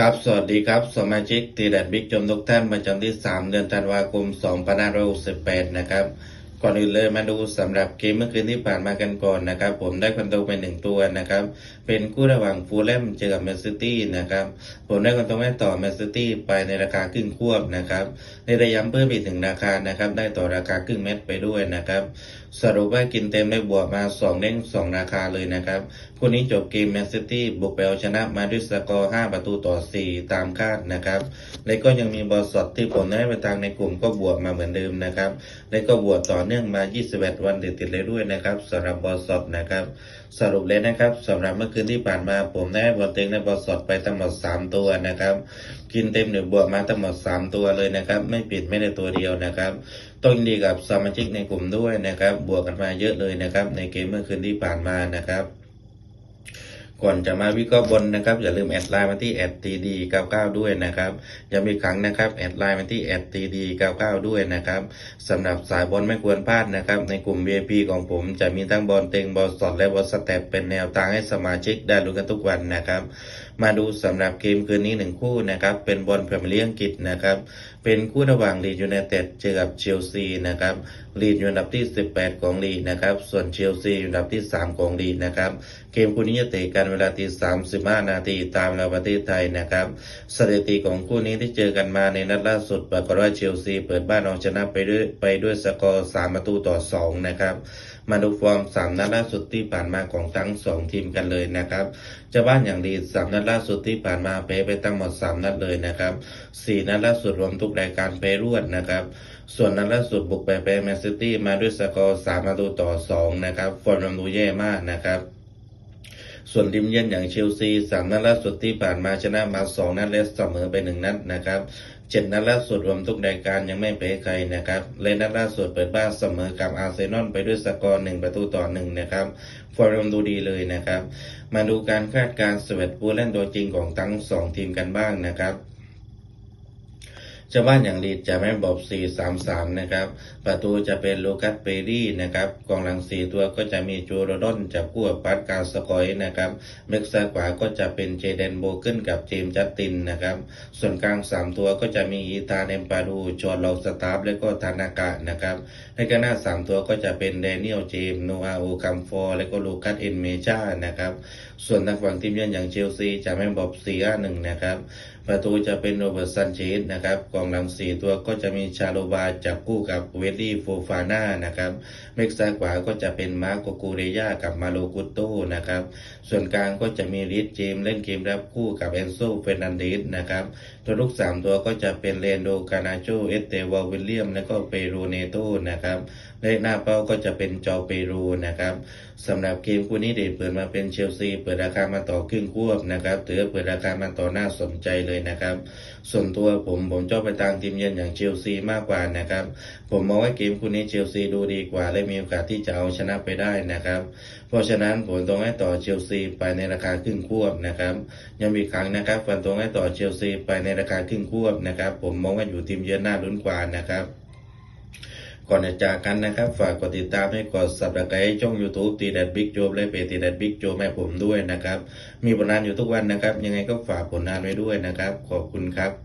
ครับ สวัสดีครับ สมาชิกตีแดดบิ๊กจมทุกท่านประจำที่ 3 เดือนธันวาคม 2568 นะครับ ก่อนอื่นเลยมาดูสำหรับเกมเมื่อคืนที่ผ่านมากันก่อนนะครับ ผมได้คอนโดไปหนึ่งตัวนะครับ เป็นคู่ระหว่างฟูลแลมเจอกับแมนซิตี้นะครับผมได้คอนโดให้ต่อแมนซิตี้ไปในราคาครึ่งควบนะครับในระยะเพิ่มอีกถึงราคานะครับ ได้ต่อราคาครึ่งเม็ดไปด้วยนะครับ สรุปว่ากินเต็มได้บวกมา2เด้ง2 ราคาเลยนะครับคู่นี้จบเกมแมนซิตี้บุกไปเอาชนะมาด้วยสกอร์ 5 ประตูต่อ 4 ตามคาดนะครับ และก็ยังมีบอลสดที่ผมได้ไปทางในกลุ่มก็บวกมาเหมือนเดิมนะครับ และก็บวกต่อเนื่องมา 21 วันติดๆเลยด้วยนะครับสำหรับบอลสดนะครับสรุปเลยนะครับสำหรับเมื่อคืนที่ผ่านมาผมได้บอลเต็งในบอลสดไปทั้งหมด 3 ตัวนะครับกินเต็มหนึ่งบวกมาทั้งหมด 3 ตัวเลยนะครับไม่ปิดไม่ได้ตัวเดียวนะครับต้องยินดีกับสมาชิกในกลุ่มด้วยนะครับบวกกันมาเยอะเลยนะครับในเกมเมื่อคืนที่ผ่านมานะครับ ก่อนจะมาวิเคราะห์บนนะครับอย่าลืมแอดไลน์มาที่แอดตีดี99ด้วยนะครับย้ำอีกครั้งนะครับแอดไลน์มาที่แอดตีดี99ด้วยนะครับสำหรับสายบอลไม่ควรพลาดนะครับในกลุ่ม VIP ของผมจะมีทั้งบอลเต็งบอลสดและบอลสเต็ปเป็นแนวทางให้สมาชิกได้รู้กันทุกวันนะครับ มาดูสำหรับเกมคืนนี้หนึ่งคู่นะครับเป็นบอลพรีเมียร์ลีกอังกฤษนะครับเป็นคู่ระหว่างลีดยูไนเต็ดเจอกับเชลซีนะครับลีดอยู่อันดับที่ 18 ของลีกนะครับส่วนเชลซีอยู่อันดับที่ 3 ของลีกนะครับเกมคู่นี้จะเตะกันเวลาตี35 นาทีตามเวลาประเทศไทยนะครับสถิติของคู่นี้ที่เจอกันมาในนัดล่าสุดปรากฏว่าเชลซีเปิดบ้านเอาชนะไปด้วยไปด้วยสกอร์3ประตูต่อ2นะครับ มาดูฟอร์ม3นัดล่าสุดที่ผ่านมาของทั้ง2ทีมกันเลยนะครับเจะบ้านอย่างดี3นัดล่าสุดที่ผ่านมาเพ้ไปตั้งหมด3นัดเลยนะครับ4นัดล่าสุดรวมทุกรายการเพ้รวดนะครับส่วนนัดล่าสุดบุกไปแพ้แมนซิตี้มาด้วยสกอร์3ประตูต่อ2นะครับฟอร์มยังดูแย่มากนะครับ ส่วนทีมเยือนอย่างเชลซีสามนัดล่าสุดที่ผ่านมาชนะมาสองนัดและเสมอไปหนึ่งนัดนะครับเจ็ดนัดล่าสุดรวมทุกรายการยังไม่แพ้ใครนะครับและนัดล่าสุดเปิดบ้านเสมอกับอาร์เซนอลไปด้วยสกอร์หนึ่งประตูต่อหนึ่งนะครับฟอร์มดูดีเลยนะครับ มาดูการคาดการณ์สเวตผู้เล่นตัวจริงของทั้งสองทีมกันบ้างนะครับ ชาวบ้านอย่างลีดจะไม่บอก4-3-3 นะครับ ประตูจะเป็นโลคัสเปรี่นะครับ กองหลังสีตัวก็จะมีจูโรดอนจับคู่กับปัดกาสกอยนะครับเม็กซ้ายขวาก็จะเป็นเจเดนโบเกิลกับเจมจัสตินนะครับ ส่วนกลาง 3 ตัวก็จะมีอีธานเอมปาดูจอร์ลอสตาร์ฟและก็ธานากะนะครับ ในกหน้า 3 ตัวก็จะเป็นเดนิเอลเจมโนอาโอคัมฟอร์และก็ลูคัสเอ็นเมจานะครับ ส่วนทางฝั่งทีมเยือนอย่างเชลซีจะไม่บอก4-1นะครับ ประตูจะเป็นโรเบิร์ตซันเชสนะครับกองหลังสี่ตัวก็จะมีชาโลบาจับคู่กับเวลลี่โฟฟาน่านะครับเม็กซ้ายขวาก็จะเป็นมาร์โกกูเรยากับมาโลกุตโตนะครับส่วนกลางก็จะมีริสเจมส์เล่นเกมรับคู่กับเอนโซเฟนันเดสนะครับตัวลูกสามตัวก็จะเป็นเลนโดกานาโจเอสเตวาวิลเลียมและก็เปโรเนโตนะครับ เลขหน้าเป้าก็จะเป็นจอเปโรนะครับสำหรับเกมคู่นี้เดชเปิดมาเป็นเชลซีเปิดราคามาต่อครึ่งควบนะครับถือเปิดราคามาต่อหน่าสนใจเลยนะครับ ส่วนตัวผมผมชอบไปทางทีมเยือนอย่างเชลซีมากกว่านะครับ ผมมองว่าเกมคู่นี้เชลซีดูดีกว่า และมีโอกาสที่จะเอาชนะไปได้นะครับ เพราะฉะนั้นผมต้องให้ต่อเชลซีไปในราคาครึ่งควบนะครับยังมีครั้งนะครับฟันตรงให้ต่อเชลซีไปในราคาครึ่งควบนะครับ ผมมองว่าอยู่ทีมเยือนหน่าลุ้นกว่านะครับ ก่อนจะจากกันนะครับ ฝากกดติดตามให้กดสับสไครต์ช่อง YouTube ตีแดดบิ๊กโจและเพจตีแดดบิ๊กโจแม่ผมด้วยนะครับ มีผลงานอยู่ทุกวันนะครับ ยังไงก็ฝากผลงานไว้ด้วยนะครับ ขอบคุณครับ